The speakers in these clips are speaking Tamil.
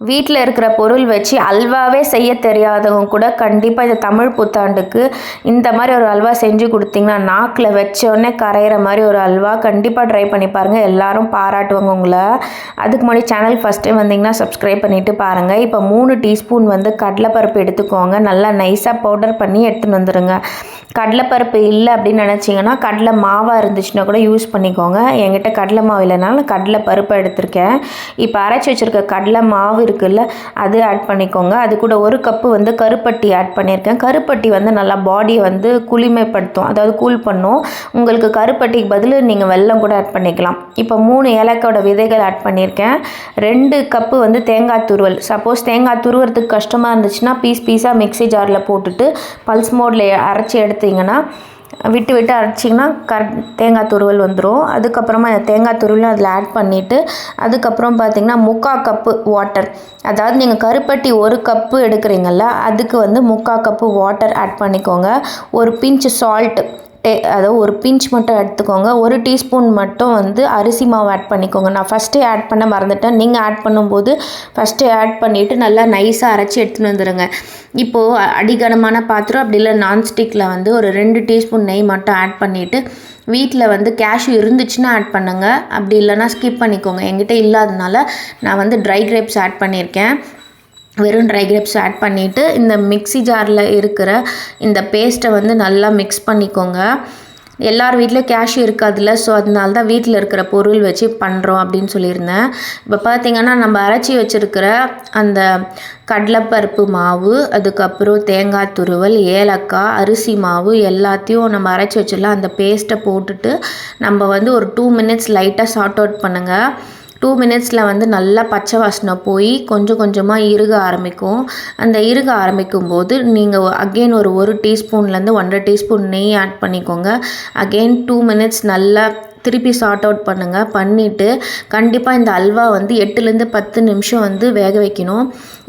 வீட்டில் இருக்கிற பொருள் வச்சு அல்வாவே செய்ய தெரியாதவங்க கூட கண்டிப்பாக இந்த தமிழ் புத்தாண்டுக்கு இந்த மாதிரி ஒரு அல்வா செஞ்சு கொடுத்தீங்கன்னா நாக்கில் வச்சோடனே கரையிற மாதிரி ஒரு அல்வா கண்டிப்பாக ட்ரை பண்ணி பாருங்கள் எல்லாரும் பாராட்டுவாங்க உங்களை. அதுக்கு முன்னாடி சேனல் ஃபஸ்ட் டைம் வந்தீங்கன்னா சப்ஸ்கிரைப் பண்ணிவிட்டு பாருங்கள் இப்போ மூணு டீஸ்பூன் வந்து கடலைப்பருப்பு எடுத்துக்கோங்க. நல்லா நைஸாக பவுடர் பண்ணி எடுத்துன்னு வந்துடுங்க கடலைப்பருப்பு இல்லை அப்படின்னு நினச்சிங்கன்னா கடலை மாவாக இருந்துச்சுன்னா கூட யூஸ் பண்ணிக்கோங்க. என்கிட்ட கடலை மாவு இல்லைனாலும் கடலை பருப்பை எடுத்திருக்கேன். இப்போ அரைச்சி வச்சுருக்க கடலை மாவு இருக்குல்ல அது ஆட் பண்ணிக்கோங்க. அது கூட ஒரு கப்பு வந்து கருப்பட்டி ஆட் பண்ணியிருக்கேன் கருப்பட்டி வந்து நல்லா பாடியை வந்து குளிமைப்படுத்தும். அதாவது கூல் பண்ணும். உங்களுக்கு கருப்பட்டிக்கு பதில் நீங்கள் வெல்லம் கூட ஆட் பண்ணிக்கலாம். இப்போ மூணு ஏலக்காயோட விதைகள் ஆட் பண்ணியிருக்கேன் ரெண்டு கப்பு வந்து தேங்காய் துருவல். சப்போஸ் தேங்காய் துருவுறதுக்கு கஷ்டமாக இருந்துச்சுன்னா பீஸ் பீஸாக மிக்ஸி ஜாரில் போட்டுட்டு பல்ஸ் மோடில் அரைச்சி எடுத்தீங்கன்னா விட்டு விட்டு அரைச்சிங்கன்னா கரெக்ட் தேங்காய் துருவல் வந்துடும் அதுக்கப்புறமா தேங்காய் துருவலும் அதில் ஆட் பண்ணிவிட்டு அதுக்கப்புறம் பார்த்தீங்கன்னா முக்கால் கப்பு வாட்டர் அதாவது நீங்கள் கருப்பட்டி ஒரு கப்பு எடுக்கிறீங்கல்ல அதுக்கு வந்து முக்கால் கப்பு வாட்டர் ஆட் பண்ணிக்கோங்க. ஒரு பிஞ்ச் சால்ட்டு டே அதாவது ஒரு பிஞ்ச் மட்டும் எடுத்துக்கோங்க. ஒரு டீஸ்பூன் மட்டும் வந்து அரிசி மாவு ஆட் பண்ணிக்கோங்க. நான் ஃபஸ்ட்டே ஆட் பண்ண மறந்துட்டேன். நீங்கள் ஆட் பண்ணும்போது ஃபஸ்ட்டே ஆட் பண்ணிவிட்டு நல்லா நைஸாக அரைச்சி எடுத்துன்னு வந்துடுங்க இப்போது அடிகனமான பாத்திரம் அப்படி இல்லை நான்ஸ்டிக்கில் வந்து ஒரு ரெண்டு டீஸ்பூன் நெய் மட்டும் ஆட் பண்ணிவிட்டு வீட்டில் வந்து கேஷ்யூ இருந்துச்சுன்னா ஆட் பண்ணுங்கள் அப்படி இல்லைன்னா ஸ்கிப் பண்ணிக்கோங்க. என்கிட்ட இல்லாதனால நான் வந்து ட்ரை கிரேப்ஸ் ஆட் பண்ணியிருக்கேன். வெறும் ட்ரை கிரேப்ஸ் ஆட் பண்ணிவிட்டு இந்த மிக்ஸி ஜாரில் இருக்கிற இந்த பேஸ்ட்டை வந்து நல்லா மிக்ஸ் பண்ணிக்கோங்க. எல்லார் வீட்லேயும் கேஷ்யூ இருக்காதுல்ல ஸோ அதனால தான் வீட்டில் இருக்கிற பொருள் வச்சு பண்ணுறோம் அப்படின்னு சொல்லியிருந்தேன். இப்போ பார்த்திங்கன்னா நம்ம அரைச்சி வச்சுருக்கிற அந்த கடலைப்பருப்பு மாவு அதுக்கப்புறம் தேங்காய் துருவல் ஏலக்காய் அரிசி மாவு எல்லாத்தையும் நம்ம அரைச்சி வச்சிடலாம். அந்த பேஸ்ட்டை போட்டுட்டு நம்ம வந்து ஒரு டூ மினிட்ஸ் லைட்டாக சார்ட் அவுட் பண்ணுங்கள் டூ மினிட்ஸில் வந்து நல்லா பச்சை வாசனை போய் கொஞ்சம் கொஞ்சமாக இறுக ஆரம்பிக்கும். அந்த இறுக ஆரம்பிக்கும் போது நீங்கள் அகெயின் ஒரு ஒரு டீஸ்பூன்லேருந்து ஒன்றரை டீஸ்பூன் நெய் ஆட் பண்ணிக்கோங்க. அகெயின் டூ மினிட்ஸ் நல்லா திருப்பி சார்ட் அவுட் பண்ணுங்கள் பண்ணிவிட்டு கண்டிப்பாக இந்த அல்வா வந்து எட்டுலேருந்து பத்து நிமிஷம் வந்து வேக வைக்கணும்.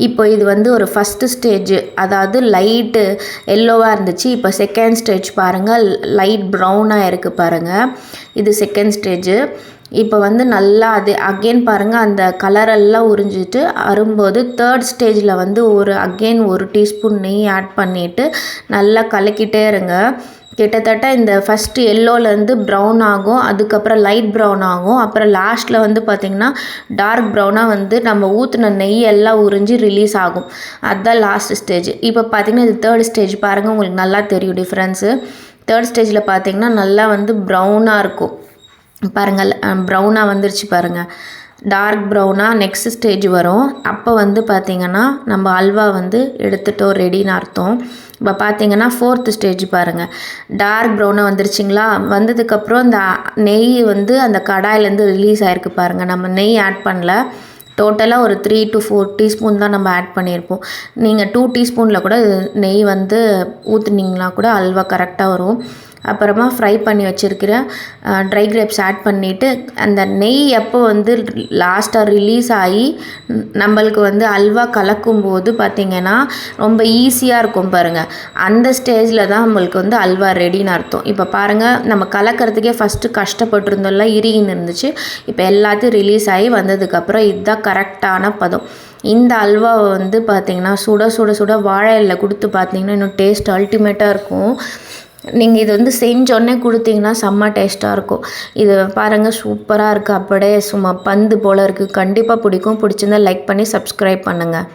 இப்போ இது வந்து ஒரு ஃபஸ்ட்டு ஸ்டேஜ் அதாவது லைட்டு எல்லோவாக இருந்துச்சு. இப்போ செகண்ட் ஸ்டேஜ் பாருங்கள் லைட் ப்ரௌனாக இருக்குது பாருங்கள் இது செகண்ட் ஸ்டேஜு இப்போ வந்து நல்லா அது அகெயின் பாருங்கள் அந்த கலரெல்லாம் உறிஞ்சிட்டு அரும்போது தேர்ட் ஸ்டேஜில் வந்து ஒரு அகெயின் ஒரு டீஸ்பூன் நெய் ஆட் பண்ணிவிட்டு நல்லா கலக்கிட்டே இருங்க. கிட்டத்தட்ட இந்த ஃபஸ்ட்டு எல்லோலேருந்து ப்ரௌன் ஆகும் அதுக்கப்புறம் லைட் ப்ரௌன் ஆகும் அப்புறம் லாஸ்ட்டில் வந்து பார்த்திங்கன்னா டார்க் ப்ரௌனாக வந்து நம்ம ஊற்றின நெய் எல்லாம் உறிஞ்சி ரிலீஸ் ஆகும். அதுதான் லாஸ்ட் ஸ்டேஜ் இப்போ பார்த்திங்கன்னா இது தேர்ட் ஸ்டேஜ் பாருங்கள் உங்களுக்கு நல்லா தெரியும் டிஃப்ரென்ஸு தேர்ட் ஸ்டேஜில் பார்த்திங்கன்னா நல்லா வந்து ப்ரௌனாக இருக்கும். பாருங்கள் ப்ரௌனாக வந்துருச்சு பாருங்கள் டார்க் ப்ரௌனாக நெக்ஸ்ட் ஸ்டேஜ் வரும். அப்போ வந்து பார்த்திங்கன்னா நம்ம அல்வா வந்து எடுத்துட்டோம் ரெடின்னு அர்த்தம். இப்போ பார்த்தீங்கன்னா ஃபோர்த்து ஸ்டேஜ் பாருங்கள் டார்க் ப்ரௌனாக வந்துருச்சிங்களா? வந்ததுக்கப்புறம் இந்த நெய் வந்து அந்த கடாயிலேருந்து ரிலீஸ் ஆகிருக்கு பாருங்கள் நம்ம நெய் ஆட் பண்ணல. டோட்டலாக ஒரு த்ரீ டு ஃபோர் டீஸ்பூன் தான் நம்ம ஆட் பண்ணியிருப்போம். நீங்கள் டூ டீஸ்பூனில் கூட நெய் வந்து ஊற்றுனீங்கன்னா கூட அல்வா கரெக்டாக வரும். அப்புறமா ஃப்ரை பண்ணி வச்சுருக்கிற ட்ரை கிரேப்ஸ் ஆட் பண்ணிவிட்டு அந்த நெய் எப்போ வந்து லாஸ்ட்டாக ரிலீஸ் ஆகி நம்மளுக்கு வந்து அல்வா கலக்கும் போது பார்த்திங்கன்னா ரொம்ப ஈஸியாக இருக்கும் பாருங்கள் அந்த ஸ்டேஜில் தான் நம்மளுக்கு வந்து அல்வா ரெடின்னு அர்த்தம். இப்போ பாருங்கள் நம்ம கலக்கிறதுக்கே ஃபஸ்ட்டு கஷ்டப்பட்டுருந்தோம்ல இறுகின்னு இருந்துச்சு. இப்போ எல்லாத்தையும் ரிலீஸ் ஆகி வந்ததுக்கப்புறம் இதுதான் கரெக்டான பதம். இந்த அல்வாவை வந்து பார்த்திங்கன்னா சுட சுட சுட வாழை இலை கொடுத்து பார்த்திங்கன்னா இன்னும் டேஸ்ட் அல்டிமேட்டாக இருக்கும். நீங்கள் இது வந்து செஞ்சோடனே கொடுத்தீங்கன்னா செம்ம டேஸ்ட்டாக இருக்கும். இது பாருங்கள் சூப்பராக இருக்குது அப்படியே சும்மா பந்து போல் இருக்குது கண்டிப்பாக பிடிக்கும். பிடிச்சிருந்தா லைக் பண்ணி சப்ஸ்கிரைப் பண்ணுங்கள்